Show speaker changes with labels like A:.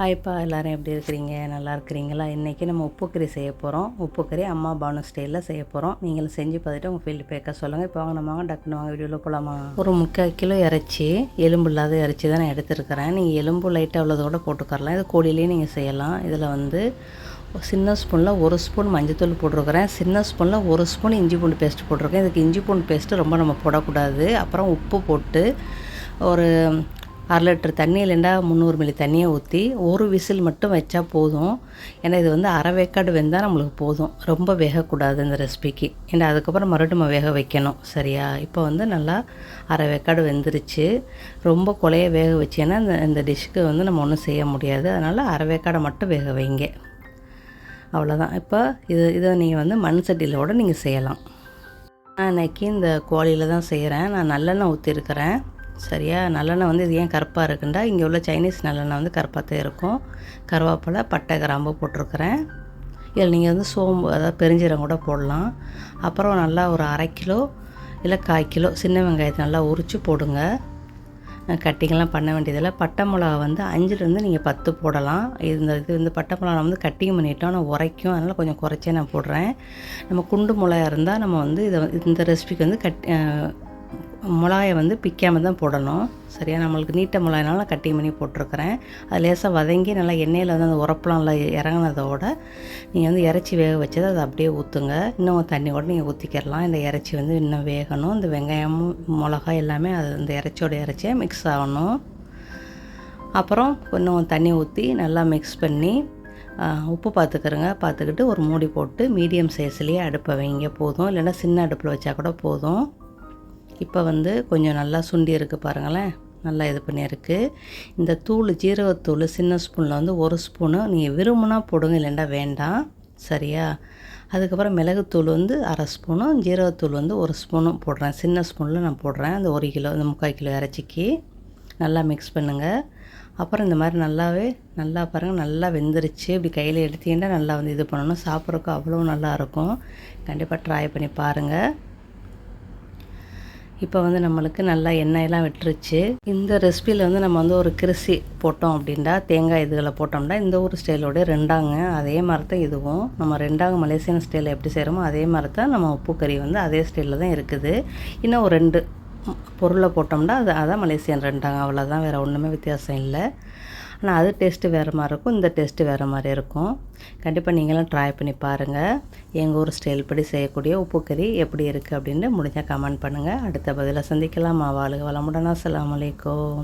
A: ஹாய்ப்பா எல்லோரும் எப்படி இருக்கிறீங்க? நல்லா இருக்கிறீங்களா? இன்றைக்கி நம்ம உப்புக்கறி செய்ய போகிறோம் உப்புக்கறி அம்மா பானு ஸ்டைலில் செய்ய போகிறோம் நீங்களும் செஞ்சு பார்த்துட்டு உங்கள் ஃபீல்டு பேக்க சொல்லுங்கள் இப்போ வாங்க நம்ம வாங்க டக்குனு வாங்க வீடியோவில் போகலாமா ஒரு முக்கால் கிலோ இறைச்சி எலும்பு இல்லாத இறைச்சி தான் நான் எடுத்துருக்கிறேன். நீங்கள் எலும்பு லைட்டாக உள்ளதை கூட போட்டுக்கரலாம் இது கோழிலேயே நீங்கள் செய்யலாம். இதில் வந்து சின்ன ஸ்பூனில் ஒரு ஸ்பூன் மஞ்சத்தூள் போட்டிருக்கிறேன். சின்ன ஸ்பூனில் ஒரு ஸ்பூன் இஞ்சி பூண்டு பேஸ்ட் போட்டிருக்கேன். இதுக்கு இஞ்சி பூண்டு பேஸ்ட்டு ரொம்ப நம்ம போடக்கூடாது. அப்புறம் உப்பு போட்டு ஒரு அரை லிட்டர் தண்ணி இல்லைண்டா முந்நூறு மில்லி தண்ணியை ஊற்றி ஒரு விசில் மட்டும் வச்சா போதும். ஏன்னா இது வந்து அரை வேக்காடு வெந்தால் நம்மளுக்கு போதும். ரொம்ப வேகக்கூடாது இந்த ரெசிபிக்கு. ஏன்னா அதுக்கப்புறம் மறுபடியும் நம்ம வேக வைக்கணும். சரியா? இப்போ வந்து நல்லா அரை வேக்காடு வெந்துருச்சு. ரொம்ப குலைய வேக வச்சேன்னா இந்த இந்த டிஷ்ஷுக்கு வந்து நம்ம ஒன்றும் செய்ய முடியாது. அதனால் அரை வேக்காடை மட்டும் வேக வைங்க. அவ்வளோதான் இப்போ இது இதை நீங்கள் வந்து மண் சட்டியிலோட நீங்கள் செய்யலாம். நான் இன்றைக்கி இந்த கோழியில் தான் செய்கிறேன் நான் நல்லெண்ணெய் ஊற்றிருக்கிறேன் சரியா? நல்லெண்ணெய் வந்து இது ஏன் கருப்பாக இருக்குண்டா? இங்கே உள்ள சைனீஸ் நல்லெண்ணெய் வந்து கருப்பாக தான் இருக்கும். கருவேப்பிலை பட்டை கிராம்பு போட்டிருக்கிறேன். இதில் நீங்கள் வந்து சோம்பு அதாவது பெருஞ்சீரம் கூட போடலாம். அப்புறம் நல்லா ஒரு அரை கிலோ இல்லை கால் கிலோ சின்ன வெங்காயத்தை நல்லா உரித்து போடுங்க. கட்டிங்கெல்லாம் பண்ண வேண்டியதில்லை. பட்டை மிளகா வந்து அஞ்சுலேருந்து நீங்கள் பத்து போடலாம். இந்த இது வந்து பட்டை மிளகா வந்து கட்டிங் பண்ணிட்டோம். நான் உரைக்கும். அதனால் கொஞ்சம் குறைச்சே நான் போடுறேன். நம்ம குண்டு மிளகா இருந்தால் நம்ம வந்து இதை இந்த ரெசிபிக்கு வந்து கட் மிளகாயை வந்து பிக்காமல் தான் போடணும். சரியா? நம்மளுக்கு நீட்ட மிளகாயினால நான் கட்டி பண்ணி போட்டிருக்கிறேன். அது லேசாக வதங்கி நல்லா எண்ணெயில் வந்து அந்த உரப்பெலாம் நல்லா இறங்கினதோட நீங்கள் வந்து இறச்சி வேக வச்சதை அதை அப்படியே ஊற்றுங்க இன்னும் தண்ணி கூட நீங்கள் ஊற்றிக்கிறலாம் இந்த இறச்சி வந்து இன்னும் வேகணும். இந்த வெங்காயமும் மிளகா எல்லாமே அது இந்த இறைச்சியோட இறச்சியாக மிக்ஸ் ஆகணும். அப்புறம் கொஞ்சம் தண்ணி ஊற்றி நல்லா மிக்ஸ் பண்ணி உப்பு பார்த்துக்கிறங்க பார்த்துக்கிட்டு ஒரு மூடி போட்டு மீடியம் சைஸ்லேயே அடுப்பை வைங்க. போதும். இல்லைன்னா சின்ன அடுப்பில் வச்சா கூட போதும். இப்போ வந்து கொஞ்சம் நல்லா சுண்டி இருக்குது பாருங்களேன். நல்லா இது பண்ணியிருக்கு இந்த தூள் ஜீரகத்தூள் சின்ன ஸ்பூனில் வந்து ஒரு ஸ்பூனு. நீங்கள் விரும்புனா போடுங்க இல்லைண்டா வேண்டாம். சரியா? அதுக்கப்புறம் மிளகுத்தூள் வந்து அரை ஸ்பூனும் ஜீரகத்தூள் வந்து ஒரு ஸ்பூனும் போடுறேன். சின்ன ஸ்பூனில் நான் போடுறேன். அந்த ஒரு கிலோ இந்த முக்கால் கிலோ இறைச்சிக்கு. நல்லா மிக்ஸ் பண்ணுங்கள் அப்புறம் இந்த மாதிரி நல்லாவே நல்லா பாருங்கள் நல்லா வெந்துருச்சு. இப்படி கையில் எடுத்தீங்கன்னா நல்லா வந்து இது பண்ணணும். சாப்பிட்றதுக்கு அவ்வளோ நல்லாயிருக்கும் கண்டிப்பாக ட்ரை பண்ணி பாருங்கள் இப்போ வந்து நம்மளுக்கு நல்லா எண்ணெயெல்லாம் விட்டுருச்சு. இந்த ரெசிபியில் வந்து நம்ம வந்து ஒரு கிருசி போட்டோம் அப்படின்டா தேங்காய் இதுகளை போட்டோம்னா இந்த ஒரு ஸ்டைலோட ரெண்டாங்க அதே மாதிரி தான் இதுவும். நம்ம ரெண்டாங்க மலேசியன் ஸ்டைலில் எப்படி செய்கிறோமோ அதே மாதிரி தான் நம்ம உப்பு கறி வந்து அதே ஸ்டைலில் தான் இருக்குது. இன்னும் ஒரு ரெண்டு பொருளை போட்டோம்னா அது அதான் மலேசியன் ரெண்டாங்க அவ்வளோதான் வேறு ஒன்றுமே வித்தியாசம் இல்லை. ஆனால் அது டேஸ்ட்டு வேறு மாதிரி இருக்கும். இந்த டேஸ்ட்டு வேறு மாதிரி இருக்கும். கண்டிப்பாக நீங்களும் ட்ரை பண்ணி பாருங்கள் எங்கள் ஊர் ஸ்டைல் படி செய்யக்கூடிய உப்பு கறி எப்படி இருக்குது அப்படின்னு முடிஞ்சால் கமெண்ட் பண்ணுங்கள் அடுத்த பதிலை சந்திக்கலாமா. வாழ்க வளமுடன். அஸ்லாம் வலைக்கம்